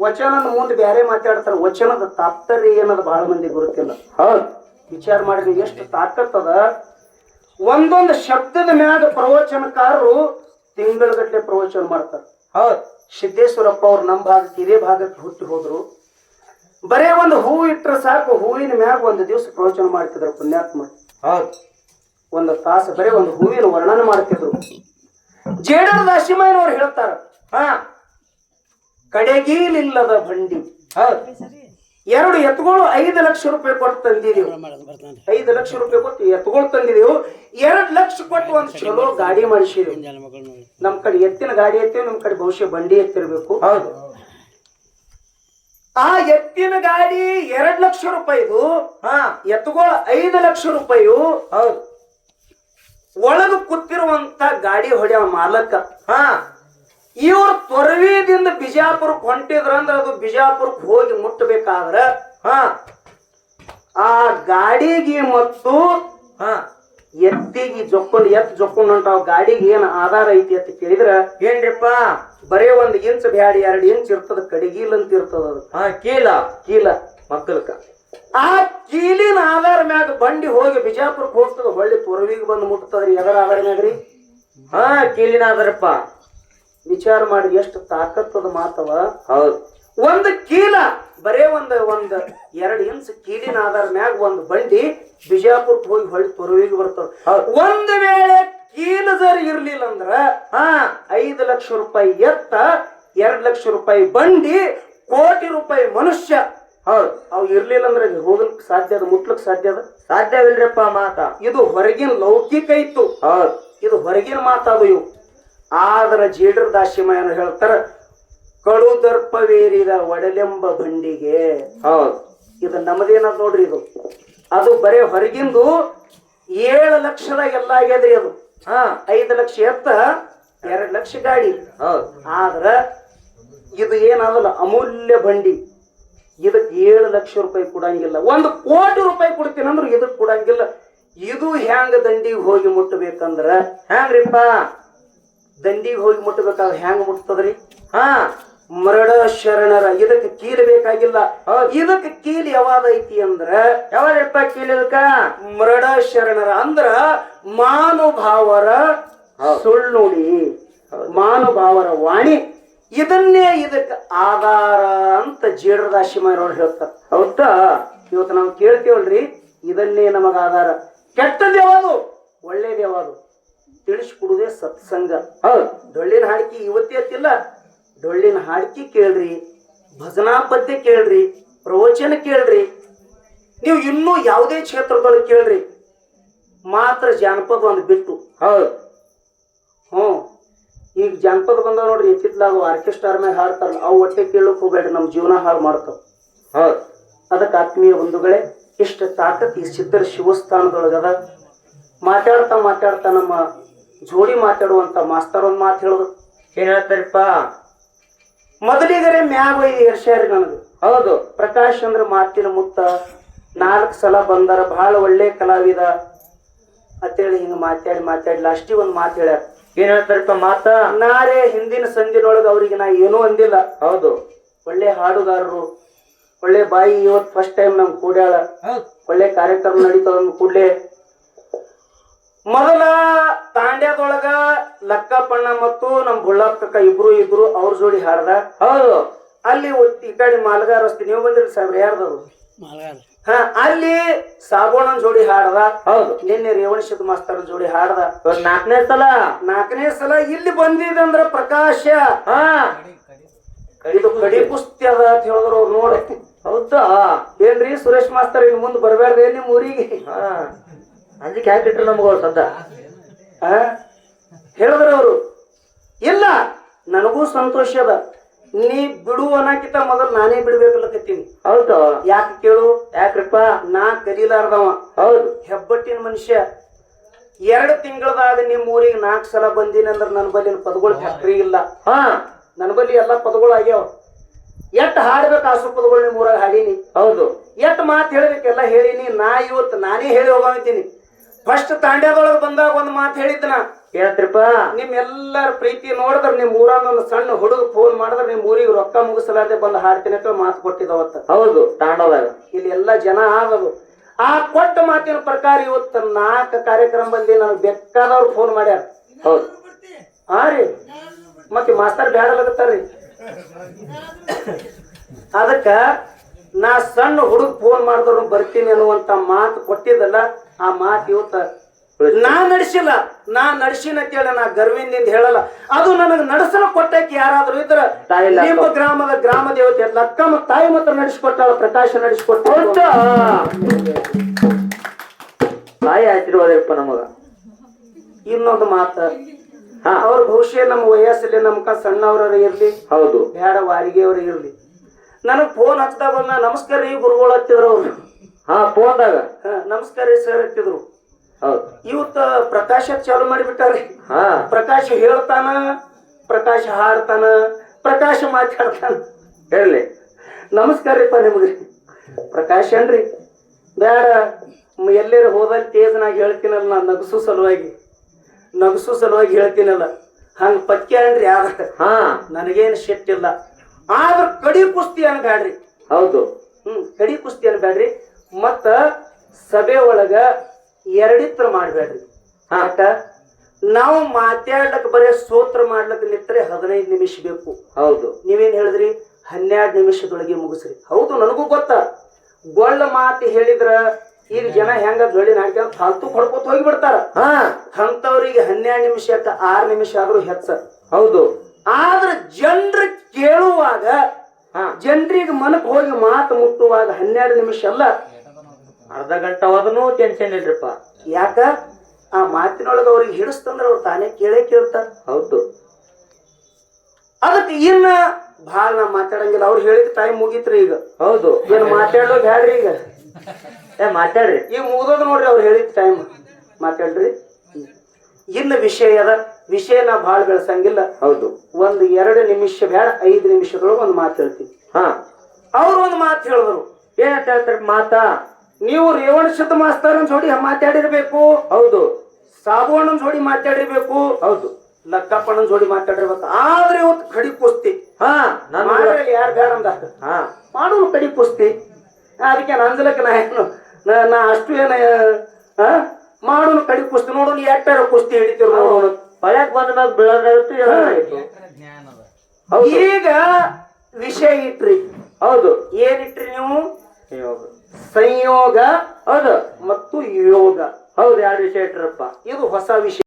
ವಚನದ ಮುಂದೆ ಬೇರೆ ಮಾತಾಡ್ತಾರೆ ವಚನದ ತಾತ್ಪರ್ಯ ಏನದ ಬಹಳ ಮಂದಿ ಗುರುತಿಲ್ಲ ಹೌದ್. ವಿಚಾರ ಮಾಡಿದ್ರೆ ಎಷ್ಟು ತಾಕತ್ತದ ಒಂದೊಂದು ಶಬ್ದದ ಮ್ಯಾಗ ಪ್ರವಚನಕಾರರು ತಿಂಗಳಗಟ್ಟಲೆ ಪ್ರವಚನ ಮಾಡ್ತಾರೆ. ಹೌದ್. ಸಿದ್ದೇಶ್ವರಪ್ಪ ಅವ್ರು ನಮ್ಮ ಭಾಗಕ್ಕೆ ಇದೇ ಭಾಗಕ್ಕೆ ಹುಟ್ಟಿ ಹೋದ್ರು. ಬರೇ ಒಂದು ಹೂ ಇಟ್ಟರೆ ಸಾಕು ಹೂವಿನ ಮ್ಯಾಗ ಒಂದು ದಿವಸ ಪ್ರವಚನ ಮಾಡ್ತಿದ್ರು ಪುಣ್ಯಾತ್ಮ. ಹೌದು. ಒಂದು ತಾಸು ಬರೇ ಒಂದು ಹೂವಿನ ವರ್ಣನೆ ಮಾಡ್ತಿದ್ರು. ಜೇಡರ ದಾಸಿಮಯ್ಯನವ್ರು ಹೇಳ್ತಾರ ಹಾ. ಕಡೆಗೀಲಿಲ್ಲದ ಬಂಡಿ. ಹೌದ್ ಎರಡು ಎತ್ತುಗಳು ಐದು ಲಕ್ಷ ರೂಪಾಯಿ ಕೊಟ್ಟು ತಂದಿದೀವಿ. ಐದು ಲಕ್ಷ ರೂಪಾಯಿ ಕೊಟ್ಟು ಎತ್ತುಗಳು ತಂದಿದೀವಿ. ಎರಡು ಲಕ್ಷ ಕೊಟ್ಟು ಒಂದು ಚಲೋ ಗಾಡಿ ಮಾಡಿಸಿದ್ವಿ. ನಮ್ ಕಡೆ ಎತ್ತಿನ ಗಾಡಿ ಎತ್ತೇವೆ ನಮ್ ಕಡೆ ಬಹುಶಃ ಬಂಡಿ ಎತ್ತಿರ್ಬೇಕು. ಹೌದು. ಆ ಎತ್ತಿನ ಗಾಡಿ ಎರಡ್ ಲಕ್ಷ ರೂಪಾಯಿದು. ಹಾ. ಎತ್ತುಗಳು ಐದು ಲಕ್ಷ ರೂಪಾಯಿ ಹೌದು. ಒಳಗ ಕೂತಿರುವಂತ ಗಾಡಿ ಹೊಡೆಯ ಮಾಲಕ. ಹಾ. ಇವ್ರು ತೊರವಿದಿಂದ ಬಿಜಾಪುರಕ್ಕೆ ಹೊಂಟಿದ್ರಂದ್ರ ಅದು ಬಿಜಾಪುರಕ್ಕೆ ಹೋಗಿ ಮುಟ್ಟಬೇಕಾದ್ರ ಹಾ ಆ ಗಾಡಿಗೆ ಮತ್ತು ಹಾ ಎತ್ತಿಗೆ ಜೊಕ್ಕೊಂಡು ಎತ್ತು ಜೊಕ್ಕೊಂಡು ಹೊಂಟಾವ ಗಾಡಿಗೆ ಏನು ಆಧಾರ ಐತಿ ಅಂತ ಕೇಳಿದ್ರ ಏನ್ರಿಪ್ಪ ಬರೇ ಒಂದ್ ಇಂಚ್ ಬ್ಯಾಡಿ ಎರಡು ಇಂಚ್ ಇರ್ತದ ಕಡಿಗೀಲ್ ಅಂತ ಇರ್ತದ ಅದು. ಹಾ ಕೀಲ. ಕೀಲ. ಮಕ್ಕಳಕ ಆ ಕೀಲಿನ ಆಧಾರ ಮ್ಯಾಗ ಬಂಡಿ ಹೋಗಿ ಬಿಜಾಪುರಕ್ಕೆ ಹೋಗ್ತದ ಹೊಳ್ಳಿ ತೊರವಿಗೆ ಬಂದು ಮುಟ್ತದ್ರಿ ಎದರ ಆಧಾರ ಮ್ಯಾಗ್ರಿ? ಹಾ ಕೀಲಿನ ಅದರಪ್ಪ ವಿಚಾರ ಮಾಡಿ ಎಷ್ಟು ತಾಕತ್ತದ ಮಾತವ. ಹೌದು. ಒಂದು ಕೀಲ ಬರೇ ಒಂದು ಒಂದು ಎರಡು ಇಂಚ್ ಕೀಲಿನ ಆಧಾರ ಮ್ಯಾಗ ಒಂದು ಬಂಡಿ ಬಿಜಾಪುರಕ್ಕೆ ಹೋಗಿ ಹೊಳಿ ತೊರವಿಗೆ ಬರ್ತದ. ಹೌದು. ಒಂದ್ ವೇಳೆ ಕೀಲ ಜರ್ ಇರ್ಲಿಲ್ಲ ಅಂದ್ರ ಹಾ. ಐದು ಲಕ್ಷ ರೂಪಾಯಿ ಎತ್ತ ಎರಡು ಲಕ್ಷ ರೂಪಾಯಿ ಬಂಡಿ ಕೋಟಿ ರೂಪಾಯಿ ಮನುಷ್ಯ. ಹೌದು. ಅವ್ ಇರ್ಲಿಲ್ಲ ಅಂದ್ರೆ ಅದು ಹೋಗ್ಲಿಕ್ ಸಾಧ್ಯ ಅದ ಮುಟ್ಲಕ್ ಸಾಧ್ಯ ಅದ? ಸಾಧ್ಯವಿಲ್ರಪ್ಪ ಮಾತ. ಇದು ಹೊರಗಿನ ಲೌಕಿಕ ಇತ್ತು. ಹೌದು. ಇದು ಹೊರಗಿನ ಮಾತಾದು ಇವು. ಆದ್ರ ದಾಶಿಮ ದಾಸಿಮಯನ ಹೇಳ್ತಾರ? ಕಡು ದರ್ಪವೇರಿದ ಒಡಲೆಂಬ ಬಂಡಿಗೆ. ಹೌದು. ಇದು ನಮ್ಮದೇನದ ನೋಡ್ರಿ ಇದು? ಅದು ಬರೇ ಹೊರಗಿಂದು ಏಳು ಲಕ್ಷದ ಎಲ್ಲ ಆಗ್ಯದ್ರಿ ಅದು. ಹಾ. ಐದು ಲಕ್ಷ ಎತ್ತ ಎರಡು ಲಕ್ಷ ಗಾಡಿ. ಹೌದು. ಆದ್ರ ಇದು ಏನಾದಲ್ಲ ಅಮೂಲ್ಯ ಬಂಡಿ. ಇದಕ್ಕೆ ಏಳು ಲಕ್ಷ ರೂಪಾಯಿ ಕೊಡಂಗಿಲ್ಲ. ಒಂದು ಕೋಟಿ ರೂಪಾಯಿ ಕೊಡ್ತೀನಿ ಅಂದ್ರೆ ಇದಕ್ಕೆ ಕೊಡಂಗಿಲ್ಲ. ಇದು ಹ್ಯಾಂಗ ದಂಡಿಗೆ ಹೋಗಿ ಮುಟ್ಟಬೇಕಂದ್ರ ಹ್ಯಾಂಗ್ರಿಪ್ಪ? ದಂಡಿಗೆ ಹೋಗಿ ಮುಟ್ಟಬೇಕಾದ್ರೆ ಹ್ಯಾಂಗ ಮುಟ್ತದ್ರಿ? ಹಾ ಮರಡ ಶರಣರ ಇದಕ್ಕೆ ಕೀಲು ಬೇಕಾಗಿಲ್ಲ. ಇದಕ್ಕೆ ಕೀಲಿ ಯಾವಾಗ ಐತಿ ಅಂದ್ರ ಕೀಲಿ ಅದಕ್ಕೆ ಮರಡ ಶರಣರ ಅಂದ್ರ ಮಾನುಭಾವರ ಸುಳ್ಳುಡಿ ಮಾನುಭಾವರ ವಾಣಿ. ಇದನ್ನೇ ಇದಕ್ಕೆ ಆಧಾರ ಅಂತ ಜೇಡರದಾಶಿ ಮಾರೋರು ಹೇಳ್ತಾರೆ. ಹೌದಾ? ಇವತ್ತು ನಾವು ಕೇಳ್ತೀವಲ್ರಿ ಇದನ್ನೇ ನಮಗ ಆಧಾರ. ಕೆಟ್ಟದ್ದು ಯಾವುದು? ಒಳ್ಳೇದು ಯಾವುದು? ತಿಳಿಸ್ಕೊಡುದೇ ಸತ್ಸಂಗ. ಡೊಳ್ಳಿನ ಹಾಡಿಕೆ ಇವತ್ತೇ ಅತ್ತಿಲ್ಲ ಡೊಳ್ಳಿನ ಹಾಡಿಕೆ ಕೇಳ್ರಿ. ಭಜನಾ ಪದ್ಯ ಕೇಳ್ರಿ. ಪ್ರವಚನ ಕೇಳ್ರಿ. ನೀವು ಇನ್ನೂ ಯಾವುದೇ ಕ್ಷೇತ್ರದೊಳಗೆ ಕೇಳ್ರಿ. ಮಾತ್ರ ಜಾನಪದ ಒಂದು ಬಿಟ್ಟು. ಹೌದು. ಹ್ಞೂ. ಈಗ ಜಾನಪದ ಬಂದ ನೋಡ್ರಿ ಇತ್ತಿತ್ಲಾಗ ಆರ್ಕೆಸ್ಟ್ರಾರ್ ಮೇಲೆ ಹಾಡ್ತಾರಲ್ಲ ಅವು ಒಟ್ಟೆ ಕೇಳೋಕೆ ಹೋಗ್ಬೇಡ್ರಿ ನಮ್ಮ ಜೀವನ ಹಾಳು ಮಾಡ್ತಾವ. ಹೌದು. ಅದಕ್ಕೆ ಆತ್ಮೀಯ ಬಂಧುಗಳೇ ಇಷ್ಟ ತಾಕತ್ ಈ ಸಿದ್ಧರ ಶಿವಸ್ಥಾನದೊಳಗದ. ಮಾತಾಡ್ತಾ ಮಾತಾಡ್ತಾ ನಮ್ಮ ಜೋಡಿ ಮಾತಾಡುವಂತ ಮಾಸ್ತರ್ ಒಂದು ಮಾತು ಹೇಳುದು. ಏನ್ ಹೇಳ್ತಾರಪ್ಪ? ಮೊದಲಿಗರೆ ಮ್ಯಾಗ ಏರ್ಸ್ಯಾರಿ ನನಗೆ. ಹೌದು. ಪ್ರಕಾಶ್ ಅಂದ್ರ ಮಾತಿನ ಮುತ್ತ ನಾಲ್ಕು ಸಲ ಬಂದರ ಬಹಳ ಒಳ್ಳೆ ಕಲಾವಿದ. ಅಂತೇಳಿ ಹಿಂಗೆ ಮಾತಾಡಿ ಮಾತಾಡಿ ಲಾಸ್ಟಿಗೆ ಒಂದು ಮಾತು ಹೇಳ್ಯಾರ. ಏನ್ ಹೇಳ್ತಾರಪ್ಪ ಮಾತ? ನಾರೇ ಹಿಂದಿನ ಸಂದಿನೊಳಗೆ ಅವರಿಗೆ ನಾ ಏನೂ ಅಂದಿಲ್ಲ. ಹೌದು. ಒಳ್ಳೆ ಹಾಡುಗಾರರು ಒಳ್ಳೆ ಬಾಯಿ ಇವತ್ತು ಫಸ್ಟ್ ಟೈಮ್ ನಮ್ ಕೂಡ್ಯಾಳ. ಒಳ್ಳೆ ಕಾರ್ಯಕ್ರಮ ನಡೀತಾವ ಕೂಡಲೇ ಕೂಡ್ಲೆ ಮೊದಲ ತಾಂಡ್ಯದೊಳಗ ಲಕ್ಕಪ್ಪಣ್ಣ ಮತ್ತು ನಮ್ ಬುಳ್ಳಕ್ಕ ಇಬ್ರು ಇಬ್ರು ಅವ್ರ ಜೋಡಿ ಹಾಡ್ದ. ಹೌದು. ಅಲ್ಲಿ ಈ ಕಡೆ ಮಾಲ್ಗಾರ್ ರಸ್ತೆ ನೀವು ಬಂದಿರಿ ಸಾಹೇಬ್ರ ಯಾರ್ದದು? ಹಾ ಅಲ್ಲಿ ಸಾಬೋಣನ್ ಜೋಡಿ ಹಾಡ್ದ. ಹೌದು. ನಿನ್ನೆ ರೇವಣಶಿದ್ ಮಾಸ್ತರ್ ಜೋಡಿ ಹಾಡ್ದ. ನಾಲ್ಕನೇ ಸಲ. ನಾಲ್ಕನೇ ಸಲ ಇಲ್ಲಿ ಬಂದಿದಂದ್ರ ಪ್ರಕಾಶ. ಹಾ. ಇದು ಕಡಿ ಕುಸ್ತಿ ಅದ ಅಂತ ಹೇಳಿದ್ರು ಅವ್ರು ನೋಡ. ಹೌದಾ? ಏನ್ರಿ ಸುರೇಶ್ ಮಾಸ್ತರ್ ಇನ್ ಮುಂದ್ ಬರ್ಬೇಡ್ದೇನ್ ನಿಮ್ ಊರಿಗೆ? ಹಾ. ಅಂಜಿಕೆ ಹಾಕಿಟ್ರು ಅವ್ರು ಸದ್ದ? ಹೇಳಿದ್ರು ಅವರು. ಇಲ್ಲ ನನಗೂ ಸಂತೋಷ ಅದ. ನೀ ಬಿಡು ಅನ್ನಕಿತ ಮೊದಲು ನಾನೇ ಬಿಡ್ಬೇಕಲ್ಲಕತ್ತೀನಿ. ಹೌದು. ಯಾಕೆ ಕೇಳು? ಯಾಕ್ರಿಪ್ಪ? ನಾ ಕಲೀಲಾರ್ದವ ಹೌದು. ಹೆಬ್ಬಟ್ಟಿನ ಮನುಷ್ಯ. ಎರಡು ತಿಂಗಳದಾಗ ನಿಮ್ಮ ಊರಿಗೆ ನಾಲ್ಕು ಸಲ ಬಂದೀನಿ ಅಂದ್ರೆ ನನ್ನ ಬಲ್ಲಿ ಪದಗಳು ಫ್ಯಾಕ್ಟ್ರಿ ಇಲ್ಲ? ಹಾ. ನನ್ನ ಬಲ್ಲಿ ಎಲ್ಲ ಪದಗಳು ಆಗ್ಯಾವ. ಎಟ್ ಹಾಡ್ಬೇಕು ಆಸು ಪದಗಳು ನಿಮ್ಮ ಊರಾಗ ಹಾಡೀನಿ? ಹೌದು. ಎಟ್ ಮಾತು ಹೇಳ್ಬೇಕೆಲ್ಲ ಹೇಳೀನಿ. ನಾ ಇವತ್ತು ನಾನೇ ಹೇಳಿ ಹೋಗಿದ್ದೀನಿ ಫಸ್ಟ್ ತಾಂಡ್ಯದೊಳಗೆ ಬಂದಾಗ ಒಂದು ಮಾತು ಹೇಳಿದ್ನ. ಏನಂತ್ರಿಪ್ಪ ನಿಮ್ಮೆಲ್ಲರ ಪ್ರೀತಿ ನೋಡಿದ್ರೆ ನಿಮ್ ಊರಾಗ ಒಂದು ಸಣ್ಣ ಹುಡುಗ ಫೋನ್ ಮಾಡಿದ್ರೆ ನಿಮ್ ಊರಿಗೆ ರೊಕ್ಕ ಮುಗಿಸಲಾದೆ ಬಂದು ಹಾಡ್ತೀನಿ ಅಂತ ಮಾತು ಕೊಟ್ಟಿದ್ದವತ್ತ ಹೌದು ತಾಂಡವದಾಗ ಇಲ್ಲಿ ಎಲ್ಲ ಜನ ಆಗದು. ಆ ಕೊಟ್ಟ ಮಾತಿನ ಪ್ರಕಾರ ಇವತ್ತು ನಾಲ್ಕು ಕಾರ್ಯಕ್ರಮ ಬಂದಿ ನನಗೆ ಬೇಕಾದವ್ರು ಫೋನ್ ಮಾಡ್ಯಾರ. ಹೌದು. ಹಾ ರೀ. ಮತ್ತೆ ಮಾಸ್ತರ್ ಬ್ಯಾಡಲಾಗತ್ತಾರ್ರಿ ಅದಕ್ಕ ನಾ ಸಣ್ಣ ಹುಡುಗ ಫೋನ್ ಮಾಡಿದ್ರು ಬರ್ತೀನಿ ಅನ್ನುವಂತ ಮಾತು ಕೊಟ್ಟಿದ್ದಲ್ಲ ಆ ಮಾತು ಇವತ್ತ ನಾ ನಡೆಸಿಲ್ಲ ನಾ ನಡೆಸಿನ ಅಂತೇಳಿ ನಾ ಗರ್ವಿಂದಿಂದ ಹೇಳಲ್ಲ. ಅದು ನನಗೆ ನಡೆಸಲು ಕೊಟ್ಟಕ್ಕೆ ಯಾರಾದ್ರೂ ಇದ್ರ ನಿಮ್ಮ ಗ್ರಾಮದ ಗ್ರಾಮ ದೇವತೆ ಲಕ್ಕಮ್ಮ ತಾಯಿ ಮಾತ್ರ ನಡೆಸಿಕೊಟ್ಟಾಳ ಪ್ರಕಾಶ ನಡೆಸಿಕೊಟ್ಟ? ತಾಯಿ ಆಶೀರ್ವಾದಪ್ಪ ನಮಗ. ಇನ್ನೊಂದು ಮಾತ. ಅವ್ರ ಬಹುಶಃ ನಮ್ಮ ವಯಸ್ಸಲ್ಲಿ ನಮ್ಕ ಸಣ್ಣವ್ರ ಇರ್ಲಿ ಹೌದು. ಬೇಡ ವಾರಿಗೆ ಅವ್ರು ಇರ್ಲಿ. ನನಗ್ ಫೋನ್ ಹಚ್ತಾ ಬಂದ ನಮಸ್ಕಾರ ಈ ಗುರುಗಳು ಹತ್ತಿದ್ರು ಅವ್ರು. ಹಾ ಫೋನ್ದಾಗ. ಹಾ, ನಮಸ್ಕಾರ ರೀ ಸರ್ ಅಂತಿದ್ರು. ಹೌದು. ಇವತ್ತ ಪ್ರಕಾಶ ಚಾಲು ಮಾಡಿಬಿಟ್ಟಾರೆ. ಹಾ. ಪ್ರಕಾಶ ಹೇಳ್ತಾನ ಪ್ರಕಾಶ ಹಾಡ್ತಾನ ಪ್ರಕಾಶ ಮಾತಾಡ್ತಾನ. ಹೇಳಿ. ನಮಸ್ಕಾರ ರೀಪ್ಪ ನಿಮಗ್ರಿ. ಪ್ರಕಾಶ್ ಅನ್ರಿ ಬೇಡ ಎಲ್ಲರೂ ಹೋದಲ್ಲಿ ತೇಜನಾಗಿ ಹೇಳ್ತೀನಲ್ಲ ನಾ ನಗಸು ಸಲುವಾಗಿ. ನಗಸು ಸಲುವಾಗಿ ಹೇಳ್ತೀನಲ್ಲ. ಹಂಗ ಪಕ್ಕೆ ಅನ್ರಿ ಯಾರ ಹಾ. ನನಗೇನು ಶೆಟ್ಟಿಲ್ಲ. ಆದ್ರ ಕಡಿ ಕುಸ್ತಿ ಅನ್ಬ್ಯಾಡ್ರಿ. ಹೌದು. ಹ್ಮ್ ಕಡಿ ಕುಸ್ತಿ ಅನ್ಬ್ಯಾಡ್ರಿ. ಮತ್ತ ಸಭೆ ಒಳಗ ಎರಡಿತ್ರ ಮಾಡ್ಬೇಡ್ರಿ. ಯಾಕ ನಾವು ಮಾತಾಡ್ಲಕ್ ಬರೀ ಸ್ತೋತ್ರ ಮಾಡ್ಲಕ್ ನಿತ್ರೆ ಹದಿನೈದು ನಿಮಿಷ ಬೇಕು. ಹೌದು. ನೀವೇನ್ ಹೇಳಿದ್ರಿ? ಹನ್ನೆರಡು ನಿಮಿಷದೊಳಗೆ ಮುಗಿಸ್ರಿ. ಹೌದು ನನಗೂ ಗೊತ್ತ. ಗೊಳ್ಳ ಮಾತು ಹೇಳಿದ್ರ ಈಗ ಜನ ಹೆಂಗ ಗಳಿ ನಾಡ್ಕೊಂಡ್ ಫಾಲ್ತು ಹೊಡ್ಕೊತ ಹೋಗಿಬಿಡ್ತಾರ. ಹಾ. ಅಂಥವ್ರಿಗೆ ಹನ್ನೆರಡು ನಿಮಿಷಕ್ಕೆ ಆರು ನಿಮಿಷ ಆದ್ರೂ ಹೆಚ್ಚ. ಹೌದು. ಆದ್ರ ಜನರ ಕೇಳುವಾಗ ಜನರಿಗೆ ಮನಕ್ ಹೋಗಿ ಮಾತು ಮುಟ್ಟುವಾಗ ಹನ್ನೆರಡು ನಿಮಿಷ ಅಲ್ಲ ಅರ್ಧ ಗಂಟೆ ಟೆನ್ಷನ್ ಇಲ್ರಿಪ್ಪ. ಯಾಕ? ಆ ಮಾತಿನೊಳಗೆ ಅವ್ರಿಗೆ ಹಿಡಿಸ್ತಂದ್ರೆ ಅವ್ರು ತಾನೇ ಕೇಳೇ ಕೇಳ್ತಾರ. ಹೌದು. ಅದಕ್ಕೆ ಇನ್ನ ಭಾಳ ನಾ ಮಾತಾಡಂಗಿಲ್ಲ. ಅವ್ರು ಹೇಳಿದ ಟೈಮ್ ಮುಗೀತ್ರಿ ಈಗ. ಹೌದು. ಏನ್ ಮಾತಾಡೋ ಬ್ಯಾಡ್ರಿ ಈಗ. ಏ ಮಾತಾಡ್ರಿ. ಈಗ ಮುಗ್ದೋದು ನೋಡ್ರಿ ಅವ್ರು ಹೇಳಿದ ಟೈಮ್ ಮಾತಾಡ್ರಿ. ಇನ್ನು ವಿಷಯ ಅದ. ವಿಷಯ ನಾ ಭಾಳ ಬೆಳೆಸಂಗಿಲ್ಲ. ಹೌದು. ಒಂದು ಎರಡು ನಿಮಿಷ ಬೇಡ ಐದು ನಿಮಿಷದೊಳಗೆ ಒಂದು ಮಾತು ಹೇಳ್ತೀನಿ. ಹಾ. ಅವ್ರು ಒಂದು ಮಾತು ಹೇಳಿದ್ರು. ಏನಂತ ಹೇಳ್ತಾರೆ ಮಾತಾ? ನೀವು ರೇವಣ ಶತ ಮಾಸ್ತರನ್ ಜೋಡಿ ಮಾತಾಡಿರ್ಬೇಕು. ಹೌದು. ಸಾಬುವಣ್ಣನ ಜೋಡಿ ಮಾತಾಡಿರ್ಬೇಕು. ಹೌದು. ಲಕ್ಕಪ್ಪಣ್ಣನ ಜೋಡಿ ಮಾತಾಡಿರ್ಬೇಕು. ಆದ್ರೆ ಇವತ್ತು ಕಡಿ ಕುಸ್ತಿ. ಹಾ ನಾನು ಯಾರು ಬೇಡ ಅಂದ? ಹಾ. ಮಾಡೋನು ಕಡಿ ಕುಸ್ತಿ. ಅದಕ್ಕೆ ನಂಜಲಕ್ಕೆ ನಾ ಏನು ನಾ ಅಷ್ಟು ಏನ? ಮಾಡೋನು ಕಡಿ ಕುಸ್ತಿ. ನೋಡೋನು ಎಟ್ಟಾರ ಕುಸ್ತಿ ಹಿಡಿತೀವಿ ನೋಡೋನು. ಪಳ್ಯಾಕ್ ಬಂದ ಮ್ಯಾಗ ಹೌದು. ಈಗ ವಿಷಯ ಇಟ್ರಿ. ಹೌದು. ಏನಿಟ್ರಿ ನೀವು? ಸಂಯೋಗ ಅದ ಮತ್ತು ಯೋಗ. ಹೌದು ಎರಡು ವಿಷಯ ಇಟ್ರಪ್ಪ. ಇದು ಹೊಸ ವಿಷಯ.